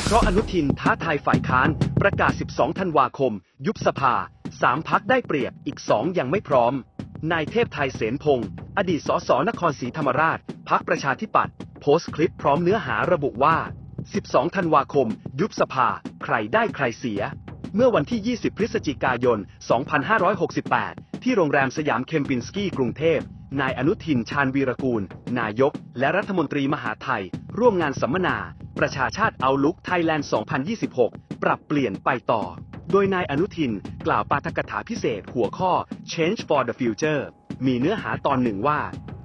วิเคราะห์อนุทินท้าทายฝ่ายค้าน ประกาศ 12 ธันวาคม ยุบสภา3พักได้เปรียบอีก2ยังไม่พร้อม นายเทพไทยเสนพงศ์อดีตสสนครศรีธรรมราช พักประชาธิปัตย์โพสต์คลิปพร้อมเนื้อหาระบุว่า 12 ธันวาคม ยุบสภา ใครได้ใครเสีย เมื่อวันที่ 20 พฤศจิกายน 2568 ที่โรงแรมสยามเคมปินสกี้กรุงเทพนายอนุทินชาญวีรกูล นายก และรัฐมนตรีมหาไทย ร่วมงานสัมมนา ประชาชาติเอาลุกไทยแลนด์ 2026 ปรับเปลี่ยนไปต่อ โดยนายอนุทินกล่าวปาฐกถาพิเศษหัวข้อ Change for the Future มีเนื้อหาตอนหนึ่งว่า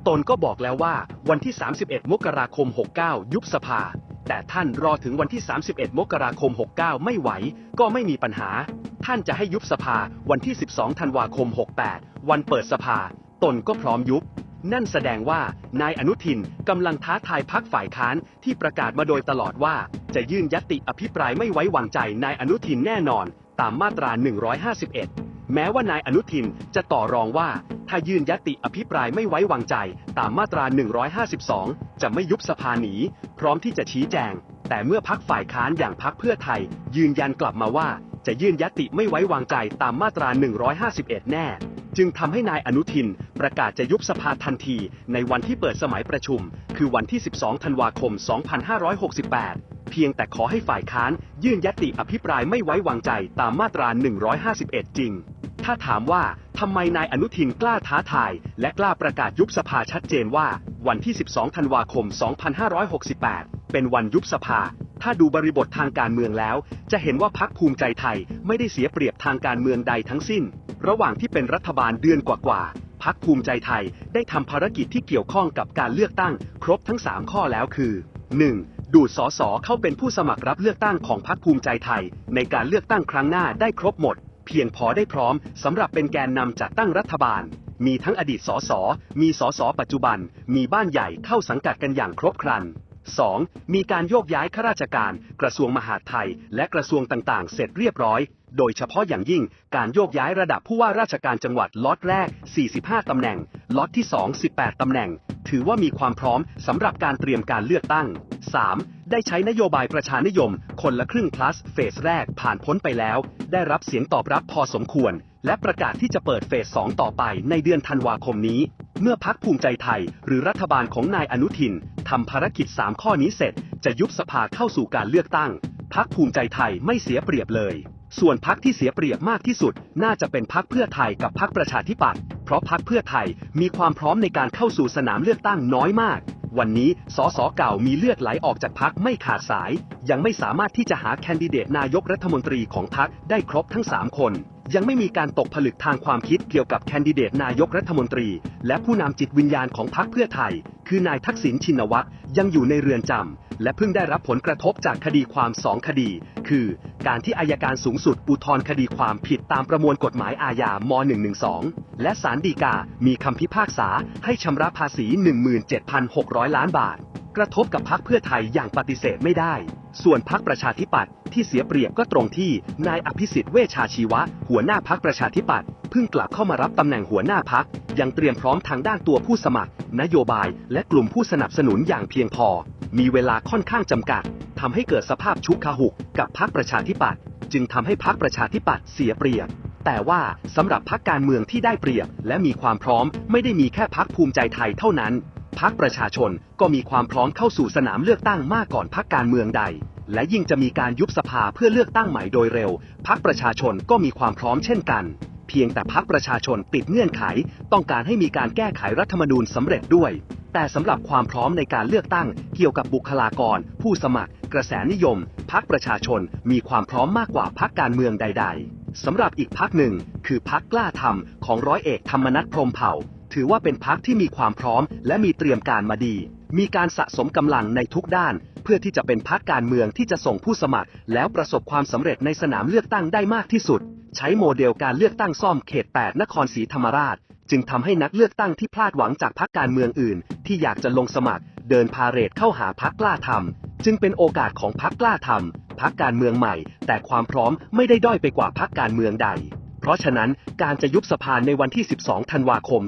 ตนก็บอกแล้วว่าวันที่ 31 มกราคม 69 ยุบสภา แต่ท่านรอถึงวันที่ 31 มกราคม 69 ไม่ไหว ก็ไม่มีปัญหา ท่านจะให้ยุบสภาวันที่ 12 ธันวาคม 68 วันเปิดสภา ตนก็พร้อมยุบ นั่นแสดงว่านายอนุทินกำลังท้าทายพักฝ่ายค้านที่ประกาศมาโดยตลอดว่า จะยื่นยติอภิปรายไม่ไว้วางใจนายอนุทินแน่นอน ตามมาตรา 151 แม้ว่านายอนุทินจะต่อรองว่า ถ้ายื่นยติอภิปรายไม่ไว้วางใจ ตามมาตรา 152 จะไม่ยุบสภาหนี พร้อมที่จะชี้แจง แต่เมื่อพักฝ่ายค้านอย่างพักเพื่อไทย ยืนยันกลับมาว่า จะยื่นยติไม่ไว้วางใจตามมาตรา 151 แน่ จึงทำให้นายอนุทินประกาศจะยุบสภาทันทีในวันที่เปิดสมัยประชุม คือวันที่ 12 ธันวาคม 2568 เพียงแต่ขอให้ฝ่ายค้านยื่นยติอภิปรายไม่ไว้วางใจตามมาตรา 151 จริง ถ้าถามว่าทำไมนายอนุทินกล้าท้าทาย และกล้าประกาศยุบสภาชัดเจนว่า วันที่ 12 ธันวาคม 2568 เป็นวันยุบสภา ถ้าดูบริบททางการเมืองแล้ว จะเห็นว่าพักภูมิใจไทยไม่ได้เสียเปรียบทางการเมืองใดทั้งสิ้น ระหว่างที่เป็นรัฐบาลเดือนกว่าๆพักภูมิใจไทยได้ทำภารกิจที่เกี่ยวข้องกับการเลือกตั้ง ครบทั้ง 3 ข้อแล้วคือ 1. ดูดสอสอเข้าเป็นผู้สมัครรับเลือกตั้งของพรรคภูมิใจไทย ในการเลือกตั้งครั้งหน้าได้ครบหมด เพียงพอได้พร้อมสำหรับเป็นแกนนำจัดตั้งรัฐบาล มีทั้งอดีตสส มีสสปัจจุบัน มีบ้านใหญ่เข้าสังกัดกันอย่างครบครัน 2. มีการโยกย้ายข้าราชการ กระทรวงมหาดไทย และกระทรวงต่างๆ เสร็จเรียบร้อย โดยเฉพาะอย่างยิ่ง การโยกย้ายระดับผู้ว่าราชการจังหวัดล็อตแรก 45 ตำแหน่ง ล็อตที่ 2 18 ตำแหน่ง ถือว่ามีความพร้อมสำหรับการเตรียมการเลือกตั้ง 3. ได้ใช้นโยบายประชานิยม คนละครึ่ง plus เฟสแรกผ่านพ้นไปแล้ว ได้รับเสียงตอบรับพอสมควร และประกาศที่จะเปิดเฟส 2 ต่อไปในเดือนธันวาคมนี้ เมื่อพักภูมิใจไทย หรือรัฐบาลของนายอนุทินทำภารกิจ 3 ข้อนี้เสร็จ จะยุบสภาเข้าสู่การเลือกตั้ง พักภูมิใจไทยไม่เสียเปรียบเลย ส่วนพักที่เสียเปรียบมากที่สุด น่าจะเป็นพักเพื่อไทยกับพักประชาธิปัตย์เพราะพักเพื่อไทยมีความพร้อมในการเข้าสู่สนามเลือกตั้งน้อยมาก วันนี้สสเก่ามีเลือดไหลออกจากพักไม่ขาดสาย ยังไม่สามารถที่จะหาแคนดิเดตนายกรัฐมนตรีของพักได้ครบทั้ง 3 คน ยังไม่มีการตกผลึกทางความคิดเกี่ยวกับแคนดิเดตนายกรัฐมนตรี และผู้นำจิตวิญญาณของพักเพื่อไทย คือนายทักษิณชินวัตรยังอยู่ในเรือนจำ และเพิ่งได้รับผลกระทบจากคดีความสองคดี คือ การที่อายการสูงสุดอุทธรณ์คดีความผิดตามประมวลกฎหมายอาญาม112 และศาลฎีกา มีคำพิพากษาให้ชำระภาษี 17,600 ล้านบาท กระทบกับพักเพื่อไทยอย่างปฏิเสธไม่ได้ ส่วนพักประชาธิปัตย์ที่เสียเปรียบก็ตรงที่นายอภิสิทธิ์เวชชาชีวะ หัวหน้าพักประชาธิปัตย์เพิ่งกลับเข้ามารับตำแหน่งหัวหน้าพักยังเตรียมพร้อมทางด้านตัวผู้สมัคร นโยบาย และกลุ่มผู้สนับสนุนอย่างเพียงพอ มีเวลาค่อนข้างจำกัดทำให้เกิดสภาพชุกคาหุกกับพักประชาธิปัตย์จึงทำให้พักประชาธิปัตย์เสียเปรียบ แต่ว่าสำหรับพักการเมืองที่ได้เปรียบ และมีความพร้อมไม่ได้มีแค่พักภูมิใจไทยเท่านั้นพักประชาชนก็มีความพร้อมเข้าสู่สนามเลือกตั้งมากก่อนพักการเมืองใด และยิ่งจะมีการยุบสภาเพื่อเลือกตั้งใหม่โดยเร็วพักประชาชนก็มีความพร้อมเช่นกัน เพียงแต่พักประชาชนติดเงื่อนไข ต้องการให้มีการแก้ไขรัฐธรรมนูญสำเร็จด้วย แต่สำหรับความพร้อมในการเลือกตั้ง เกี่ยวกับบุคลากร ผู้สมัคร กระแสนิยม พักประชาชนมีความพร้อมมากกว่าพักการเมืองใด ๆสำหรับอีกพักหนึ่ง คือพักกล้าทำของร้อยเอกธรรมนัฐพรมเผ่า ถือว่าเป็นพักที่มีความพร้อม และมีเตรียมการมาดี มีการสะสมกำลังในทุกด้านเพื่อที่จะเป็นพักการเมืองที่จะส่งผู้สมัคร แล้วประสบความสำเร็จในสนามเลือกตั้งได้มากที่สุด ใช้โมเดลการเลือกตั้งซ่อมเขต 8 นครศรีธรรมราช จึงทำให้นักเลือกตั้งที่พลาดหวังจากพักการเมืองอื่น ที่อยากจะลงสมัคร เดินพาเหรดเข้าหาพักกล้าทำจึงเป็นโอกาสของพักกล้าทำพักการเมืองใหม่ แต่ความพร้อมไม่ได้ด้อยไปกว่าพักการเมืองใด เพราะฉะนั้นการจะยุบสภาในวันที่ 12 ธันวาคม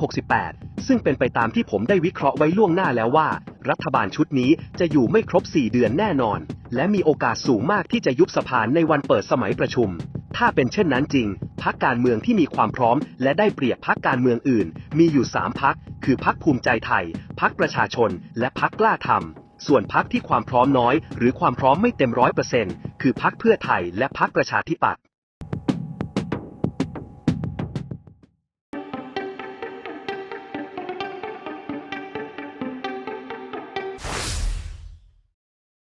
2568 ซึ่งเป็นไปตามที่ผมได้วิเคราะห์ไว้ล่วงหน้าแล้วว่า รัฐบาลชุดนี้จะอยู่ไม่ครบ 4 เดือนแน่นอน และมีโอกาสสูงมากที่จะยุบสภาในวันเปิดสมัยประชุม ถ้าเป็นเช่นนั้นจริง พักการเมืองที่มีความพร้อม และได้เปรียบพักการเมืองอื่น มีอยู่ 3พัก คือพักภูมิใจไทย พักประชาชน และพักกล้าทำส่วนพักที่ความพร้อมน้อย หรือความพร้อมไม่เต็มร้อยเปอร์เซ็นต์คือพักเพื่อไทยและพักประชาธิปัตย์